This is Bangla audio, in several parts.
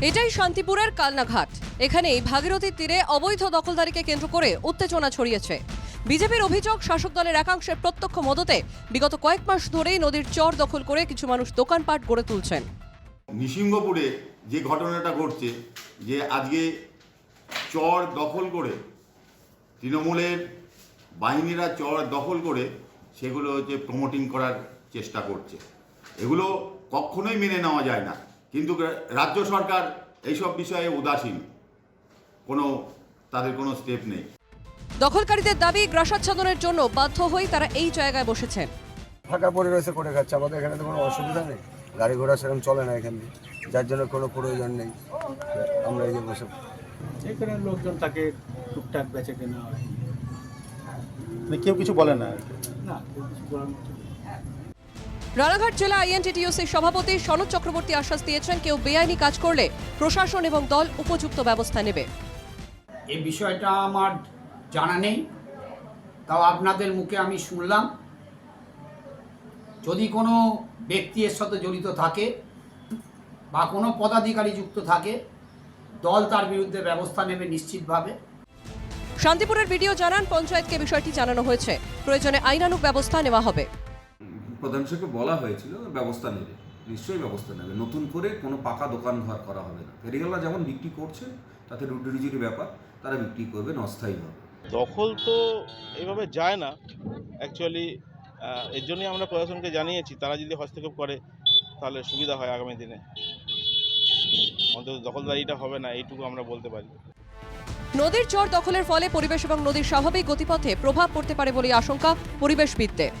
এটাই শান্তিপুরের কালনাঘাট। এখানেই ভাগীরথীর তীরে অবৈধ দখলদারিকে কেন্দ্র করে উত্তেজনা ছড়িয়েছে। বিজেপির অভিযোগ, শাসক দলের একাংশের প্রত্যক্ষ মদতে বিগত কয়েক মাস ধরেই নদীর চর দখল করে কিছু মানুষ দোকানপাট গড়ে তুলছেন। নিসিংহপুরে যে ঘটনাটা ঘটছে, যে আজকে চর দখল করে তৃণমূলের বাহিনীরা চর দখল করে, সেগুলো হচ্ছে প্রমোটিং করার চেষ্টা করছে। এগুলো কখনোই মেনে নেওয়া যায় না। কিন্তু রাজ্য সরকার এইসব বিষয়ে উদাসীন। কোনো তাদের কোনো স্টেপ নেই। দখলকারীদের দাবি গ্রাসাচ্ছাদনের জন্য বাধ্য হয়ে তারা এই জায়গায় বসেছেন ফাঁকা পড়ে রয়েছে করে খাচ্ছে। আমাদের এখানে তো কোনো অসুবিধা নেই। গাড়ি ঘোড়া সেরকম চলে না এখান। দিয়ে যার জন্য কোনো প্রয়োজন নেই। আমরা এই যে বসে এখানে লোকজন তাকে টুকটাক বেচে কেনা হয়। মানে কেউ কিছু বলে না না কেউ কিছু বলার মতো। রানাঘাট জেলা আইএনটিটিউসির সভাপতি সনদ চক্রবর্তী আশ্বাস দিয়েছেন কেউ বেআইনি কাজ করলে প্রশাসন এবং দল উপযুক্ত ব্যবস্থা নেবে। এই বিষয়টা আমার জানা নেই তাও আপনাদের মুখে আমি শুনলাম। যদি কোনো ব্যক্তি এর সাথে জড়িত থাকে বা কোনো পদাধিকারী যুক্ত থাকে দল তার বিরুদ্ধে ব্যবস্থা নেবে নিশ্চিতভাবে। শান্তিপুরের ভিডিও জানান পঞ্চায়েতকে বিষয়টি জানানো হয়েছে। প্রয়োজনে আইনানুগ ব্যবস্থা নেওয়া হবে। প্রধান শিক্ষককে বলা হয়েছিল ব্যবস্থা নেবে। নিশ্চয়ই ব্যবস্থা নেবে। নতুন করে কোনো পাকা দোকান ঘর করা হবে না। ফেরিওয়ালা যেমন বিক্রি করছে তাতে রুটি রুজির ব্যাপার তারা বিক্রি করবেন অস্থায়ীভাবে। দখল তো এভাবে যায় না। অ্যাকচুয়ালি এর জন্যই আমরা প্রশাসনকে জানিয়েছি তারা যদি হস্তক্ষেপ করে তাহলে সুবিধা হয় আগামী দিনে। অন্তত দখলদারিটা হবে না এইটুকু আমরা বলতে পারি। নদীর চর দখলের ফলে পরিবেশ এবং নদীর স্বাভাবিক গতিপথে প্রভাব পড়তে পারে বলে আশঙ্কা পরিবেশবিদদের।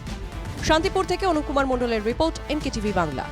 শান্তিপুর থেকে অনুকুমার মণ্ডলের রিপোর্ট এনকেটিভি বাংলা।